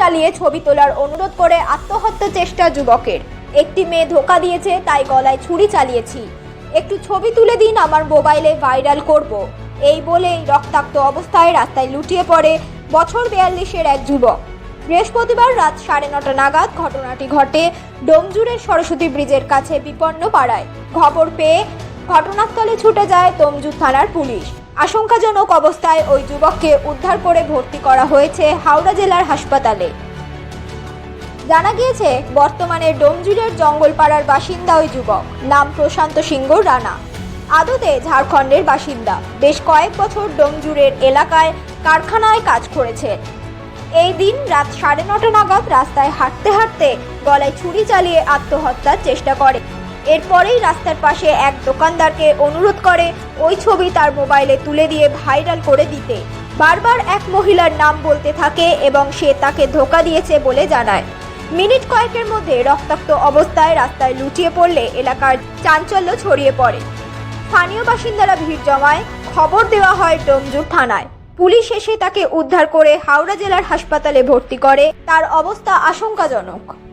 চালিয়ে ছবি তোলার অনুরোধ করে আত্মহত্যা চেষ্টা যুবকের। একটি মেয়ে ধোকা দিয়েছে, তাই গলায় ছুরি চালিয়েছি। একটু ছবি তুলে দিন, আমার মোবাইলে ভাইরাল করব। এই বলেই রক্তাক্ত অবস্থায় রাস্তায় লুটিয়ে পড়ে বছর বিয়াল্লিশের এক যুবক। বৃহস্পতিবার রাত সাড়ে নটা নাগাদ ঘটনাটি ঘটে ডোমজুরের সরস্বতী ব্রিজের কাছে বিপন্ন পাড়ায় খবর পেয়ে ঘটনাস্থলে ছুটে যায় তমজুর থানার পুলিশ। আশঙ্কাজনক অবস্থায় ওই যুবককে উদ্ধার করে ভর্তি করা হয়েছে হাওড়া জেলার হাসপাতালে। জানা গিয়েছে, বর্তমানে ডোমজুরের জঙ্গলপাড়ার বাসিন্দা ওই যুবক। নাম প্রশান্ত সিংহ রানা। আদতে ঝাড়খণ্ডের বাসিন্দা। বেশ কয়েক বছর ডোমজুরের এলাকায় কারখানায় কাজ করেছেন এই দিন রাত সাড়ে নটা নাগাদ রাস্তায় হাঁটতে হাঁটতে গলায় ছুরি চালিয়ে আত্মহত্যার চেষ্টা করে। এরপরেই রাস্তার পাশে এক দোকানদারকে অনুরোধ করে ওই ছবি তার মোবাইলে তুলে দিয়ে ভাইরাল করে দিতে। বারবার এক মহিলার নাম বলতে থাকে এবং সে তাকে ধোকা দিয়েছে বলে জানায়। মিনিট কয়েকের মধ্যে রক্তাক্ত অবস্থায় রাস্তায় লুটিয়ে পড়লে এলাকার চাঞ্চল্য ছড়িয়ে পড়ে। স্থানীয় বাসিন্দারা ভিড় জমায়। খবর দেওয়া হয় ডোমজুর থানায়। পুলিশ এসে তাকে উদ্ধার করে হাওড়া জেলার হাসপাতালে ভর্তি করে। তার অবস্থা আশঙ্কাজনক।